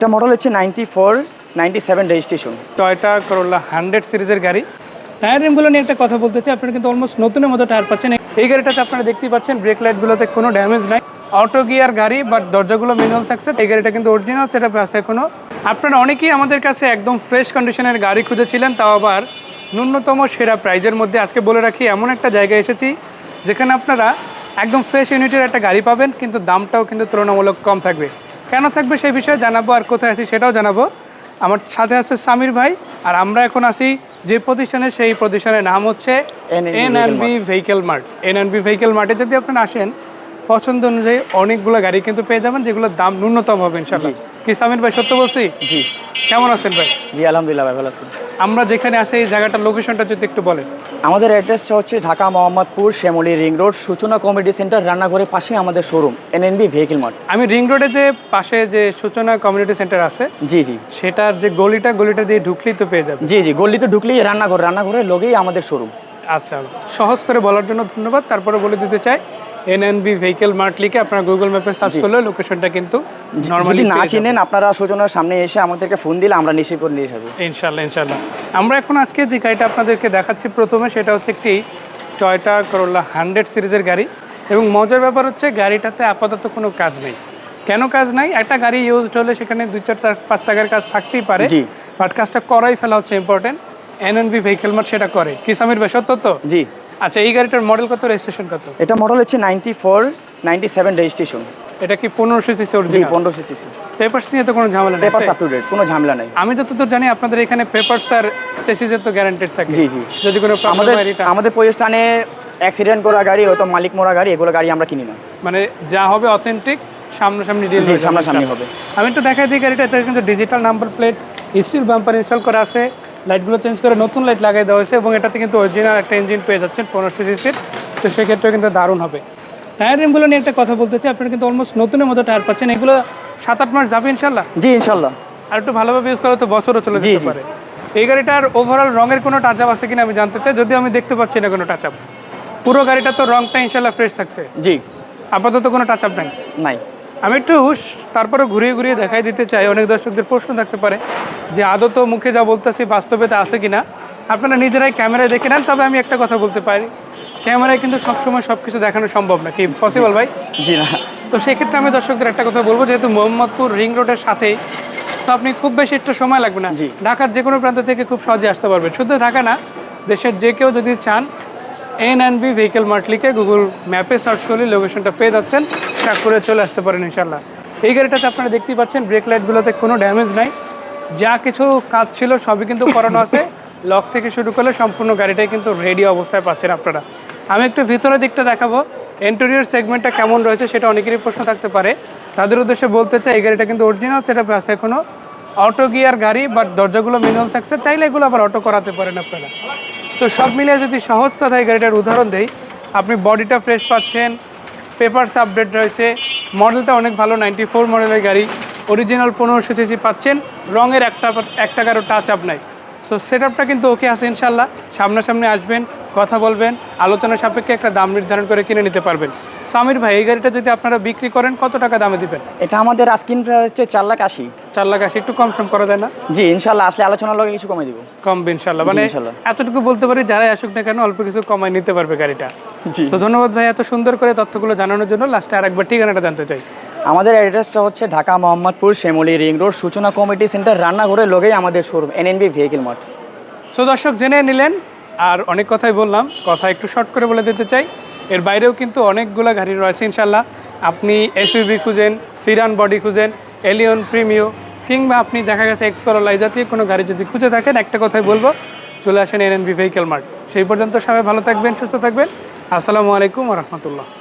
এটা মডেল হচ্ছে ninety four ninety seven registration Toyota Corolla hundred সিরিজের গাড়ি টায়ার রিমগুলো নিয়ে একটা কথা বলতে চাই, আপনারা কিন্তু অলমোস্ট নতুনের মতো টায়ার পাচ্ছেন। এই গাড়িটাতে আপনারা দেখতেই পাচ্ছেন ব্রেক লাইটগুলোতে কোনো ড্যামেজ নাই। অটো গিয়ার গাড়ি বাট দরজাগুলো ম্যানুয়াল থাকছে। এই গাড়িটা কিন্তু অরিজিনাল সেটা আছে এখনও। আপনারা অনেকেই আমাদের কাছে একদম ফ্রেশ কন্ডিশনের গাড়ি খুঁজেছিলেন, তাও আবার ন্যূনতম সেরা প্রাইজের মধ্যে। আজকে বলে রাখি, এমন একটা জায়গায় এসেছি, যেখানে আপনারা একদম ফ্রেশ ইউনিটের একটা গাড়ি পাবেন, কিন্তু দামটাও কিন্তু তুলনামূলক কম থাকবে। কেন থাকবে সেই বিষয়ে জানাব আর কোথায় আছি সেটাও জানাব। আমার সাথে আছে সামির ভাই আর আমরা এখন আছি যে প্রতিষ্ঠানে সেই প্রতিষ্ঠানের নাম হচ্ছে N N B vehicle mart N N B vehicle মার্টে যদি আপনারা আসেন পছন্দ অনুযায়ী অনেকগুলো গাড়ি কিন্তু পেয়ে যাবেন যেগুলোর দাম ন্যূনতম হবে ইনশাল্লাহ কি সামির ভাই সত্য বলছি? জি। কেমন আছেন ভাই? জি আলহামদুলিল্লাহ ভাই ভালো আছি। আমরা যেখানে আছি এই জায়গাটার লোকেশনটা যদি একটু বলেন। আমাদের অ্যাড্রেসটা হচ্ছে Dhaka Mohammadpur Shyamoli ring road Suchona committee centre রান্নাঘরের পাশে আমাদের শোরুম এনএনবি ভেহিকেল মার্ট আমি রিং রোডে যে পাশে যে সূচনা কমিউনিটি সেন্টার আছে জি জি। সেটার যে গলিটা গলিটা দিয়ে ঢুকলেই তো পেয়ে যাবে জি জি গল্লিতে ঢুকলেই রান্নাঘর রান্নাঘরের লগেই আমাদের শোরুম আচ্ছা সহজ করে বলার জন্য ধন্যবাদ। তারপরে বলে দিতে চাই এনএনবি ভেহিকেল মার্ট লিখে আপনার গুগল ম্যাপে সার্চ করলে লোকেশনটা কিন্তু নর্মালি না চিনেন আপনারা সূচনার সামনে এসে আমাদেরকে ফোন দিলে আমরা নিশ্চয়ই করে নিয়ে যাব। ইনশাল্লাহ ইনশাল্লাহ আমরা এখন আজকে যে গাড়িটা আপনাদেরকে দেখাচ্ছি প্রথমে সেটা হচ্ছে একটি টয়টা করোলা হান্ড্রেড সিরিজের গাড়ি এবং মজার ব্যাপার হচ্ছে গাড়িটাতে আপাতত কোনো কাজ নেই। কেন কাজ নাই? একটা গাড়ি ইউজড হলে সেখানে দুই চার পাঁচ টাকার কাজ থাকতেই পারে। বাট কাজটা করাই ফেলা হচ্ছে ইম্পর্টেন্ট এনএনবি ভেহিকেল মার্ট সেটা করে। কি সামির ভাই সত্য তো? জি। আচ্ছা এই গাড়িটার মডেল কত রেজিস্ট্রেশন কত? এটা মডেল হচ্ছে ninety four ninety seven registration এটা কি পনেরোশো সিসি জি অরিজিনাল পনেরোশো সিসি পেপারস নিয়ে তো কোনো ঝামেলা নেই পেপার আপ টু ডেট কোনো ঝামেলা নেই। আমি যতদূর জানি আপনাদের এখানে পেপারস আর চেসিসের তো গ্যারান্টেড থাকে। জি, জি। যদি কোনো আমাদের আমাদের প্রতিষ্ঠানে অ্যাক্সিডেন্ট করা গাড়ি হয়তো মালিক মোড়া গাড়ি এগুলো গাড়ি আমরা কিনি না। মানে যা হবে অথেন্টিক সামনাসামনি ডিল সামনাসামনি হবে। আমি একটু দেখাই দিই গাড়িটা এটা কিন্তু digital number plate steel bumper install করা আছে। লাইটগুলো চেঞ্জ করে নতুন লাইট লাগাই দেওয়া হয়েছে এবং এটাতে কিন্তু অরিজিনাল একটা ইঞ্জিন পেয়ে যাচ্ছেন পনেরোশো সিসির তো সেক্ষেত্রে কিন্তু দারুণ হবে। টায়ার রিমগুলো নিয়ে একটা কথা বলতে চাই আপনারা কিন্তু অলমোস্ট নতুনের মতো টায়ার পাচ্ছেন। এগুলো সাত আট মাস যাবে ইনশাল্লাহ জি ইনশাল্লাহ আর একটু ভালোভাবে ইউজ করলে তো বছরও চলে যেতে পারে। এই গাড়িটার ওভারঅল রঙের কোনো টাচ আপ আছে কিনা আমি জানতে চাই যদিও আমি দেখতে পাচ্ছি না কোনো টাচ আপ পুরো গাড়িটা তো রংটা ইনশাল্লাহ ফ্রেশ থাকছে। জি। আপাতত কোনো টাচ আপ নাই? নাই। আমি একটু তারপরে ঘুরিয়ে ঘুরিয়ে দেখাই দিতে চাই। অনেক দর্শকদের প্রশ্ন থাকতে পারে যে আদত মুখে যা বলতেছি বাস্তবে তা আছে কিনা? আপনারা নিজেরাই ক্যামেরায় দেখে নেন তবে আমি একটা কথা বলতে পারি। ক্যামেরায় কিন্তু সবসময় সব কিছু দেখানো সম্ভব না। কি পসিবল ভাই? জি না। তো সেক্ষেত্রে আমি দর্শকদের একটা কথা বলব যেহেতু মোহাম্মদপুর রিং রোডের সাথেই তো আপনি খুব বেশি একটু সময় লাগবে না। জি। ঢাকার যে কোনো প্রান্ত থেকে খুব সহজে আসতে পারবেন। শুধু ঢাকা না দেশের যে কেউ যদি চান N and B vehicle mart লিখে গুগল ম্যাপে সার্চ করলে লোকেশনটা পেয়ে যাচ্ছেন। ট্র্যাক করে চলে আসতে পারেন ইনশাল্লাহ এই গাড়িটাতে আপনারা দেখতেই পাচ্ছেন ব্রেক লাইটগুলোতে কোনো ড্যামেজ নাই। যা কিছু কাজ ছিল সবই কিন্তু করানো আছে। লক থেকে শুরু করলে সম্পূর্ণ গাড়িটাই কিন্তু রেডি অবস্থায় পাচ্ছেন আপনারা। আমি একটু ভিতরের দিকটা দেখাবো। ইন্টেরিয়র সেগমেন্টটা কেমন রয়েছে সেটা অনেকেরই প্রশ্ন থাকতে পারে। তাদের উদ্দেশ্যে বলতে চাই, এই গাড়িটা কিন্তু অরিজিনাল সেটা আছে এখনও। অটো গিয়ার গাড়ি বাট দরজাগুলো ম্যানুয়াল থাকছে। চাইলে এগুলো আবার অটো করাতে পারেন আপনারা। তো সব মিলে যদি সহজ কথায় গাড়িটার উদাহরণ দেই, আপনি বডিটা ফ্রেশ পাচ্ছেন পেপারস আপডেট রয়েছে মডেলটা অনেক ভালো নাইনটি ফোর মডেলের গাড়ি অরিজিনাল পনেরোশো সিসি পাচ্ছেন, রঙের একটা একটা কারও টাচ আপ নাই। সো সেট আপটা কিন্তু ওকে আছে ইনশাল্লাহ, সামনাসামনি আসবেন, কথা বলবেন, আলোচনা সাপেক্ষে একটা দাম নির্ধারণ করে কিনে নিতে পারবেন। সামির ভাই এই গাড়িটা যদি আপনারা বিক্রি করেন কত টাকা দামে দিবেন? এটা আমাদের আস্কিন প্রাইস হচ্ছে চার লাখ আশি। চার লাখ আশি একটু কম সম করা যায় না? জি ইনশাল্লাহ আসলে আলোচনার লগে কিছু কমে দিব। কমবে ইনশাল্লাহ মানে এতটুকু বলতে পারি যারাই আসুক না কেন অল্প কিছু কমায় নিতে পারবে গাড়িটা। জি। তো ধন্যবাদ ভাই এত সুন্দর করে তথ্যগুলো জানানোর জন্য। লাস্টে আরেকবার ঠিকানাটা জানতে চাই। আমাদের অ্যাড্রেসটা হচ্ছে Dhaka Mohammadpur Shyamoli ring road Suchona community centre রান্নাঘরের লগেই আমাদের showroom NNB vehicle mart so দর্শক জেনে নিলেন আর অনেক কথাই বললাম। কথা একটু শর্ট করে বলে দিতে চাই। এর বাইরেও কিন্তু অনেকগুলো গাড়ি রয়েছে ইনশাল্লাহ আপনি এসইবি খুঁজেন সিরান বডি খুঁজেন এলিয়ন প্রিমিও কিংবা আপনি দেখা গেছে এক্সকরোলা জাতীয় কোনো গাড়ি যদি খুঁজে থাকেন, একটা কথাই বলব, চলে আসেন এনএনবি ভেহিকেল মার্ট সেই পর্যন্ত সবাই ভালো থাকবেন, সুস্থ থাকবেন। আসসালামু আলাইকুম রহমতুল্লাহ।